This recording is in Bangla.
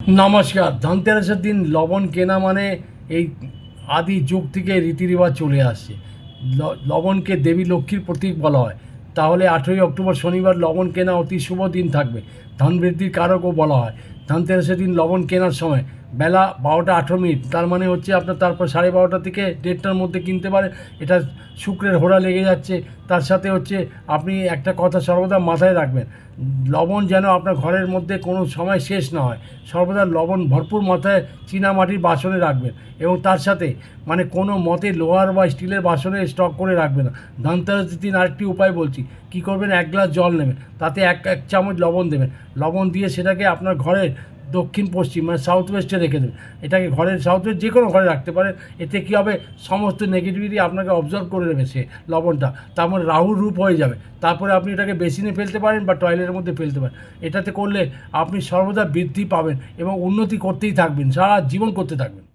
নমস্কার, ধনতেরাসের দিন লবণ কেনা মানে এই আদি যুগ থেকে রীতিরিবাজ চলে আসছে। লবণকে দেবী লক্ষ্মীর প্রতীক বলা হয়। তাহলে আঠেরোই অক্টোবর শনিবার লবণ কেনা অতি শুভ দিন থাকবে। ধন বৃদ্ধির কারকও বলা হয়। ধনতেরাসের দিন লবণ কেনার সময়। বেলা বারোটা আঠেরো মিনিট। তার মানে হচ্ছে আপনার তারপর সাড়ে বারোটা থেকে দেড়টার মধ্যে কিনতে পারে এটা শুক্রের হোড়া লেগে যাচ্ছে। তার সাথে হচ্ছে আপনি একটা কথা সর্বদা মাথায় রাখবেন। লবণ যেন আপনার ঘরের মধ্যে কোনো সময় শেষ না হয়। সর্বদা লবণ ভরপুর মাথায় চীনামাটির বাসনে রাখবেন এবং তার সাথে মানে কোনো মতে লোহার বা স্টিলের বাসনে স্টক করে রাখবেন না। ধনতেরাস দিন আরেকটি উপায় বলছি। কি করবেন? এক গ্লাস জল নেবেন। তাতে এক এক চামচ লবণ দেবেন। লবণ দিয়ে সেটাকে আপনার ঘরের দক্ষিণ, পশ্চিম মানে সাউথ ওয়েস্টে রেখে দেবেন এটাকে ঘরের সাউথ ওয়েস্ট যে কোনো ঘরে রাখতে পারেন এতে কী হবে? সমস্ত নেগেটিভিটি আপনাকে অবজার্ভ করে নেবে সে লবণটা। তারপরে রাহুর রূপ হয়ে যাবে। তারপরে আপনি এটাকে বেসিনে ফেলতে পারেন বা টয়লেটের মধ্যে ফেলতে পারেন। এটাতে করলে আপনি সর্বদা বৃদ্ধি পাবেন এবং উন্নতি করতেই থাকবেন। সারা জীবন করতে থাকবেন।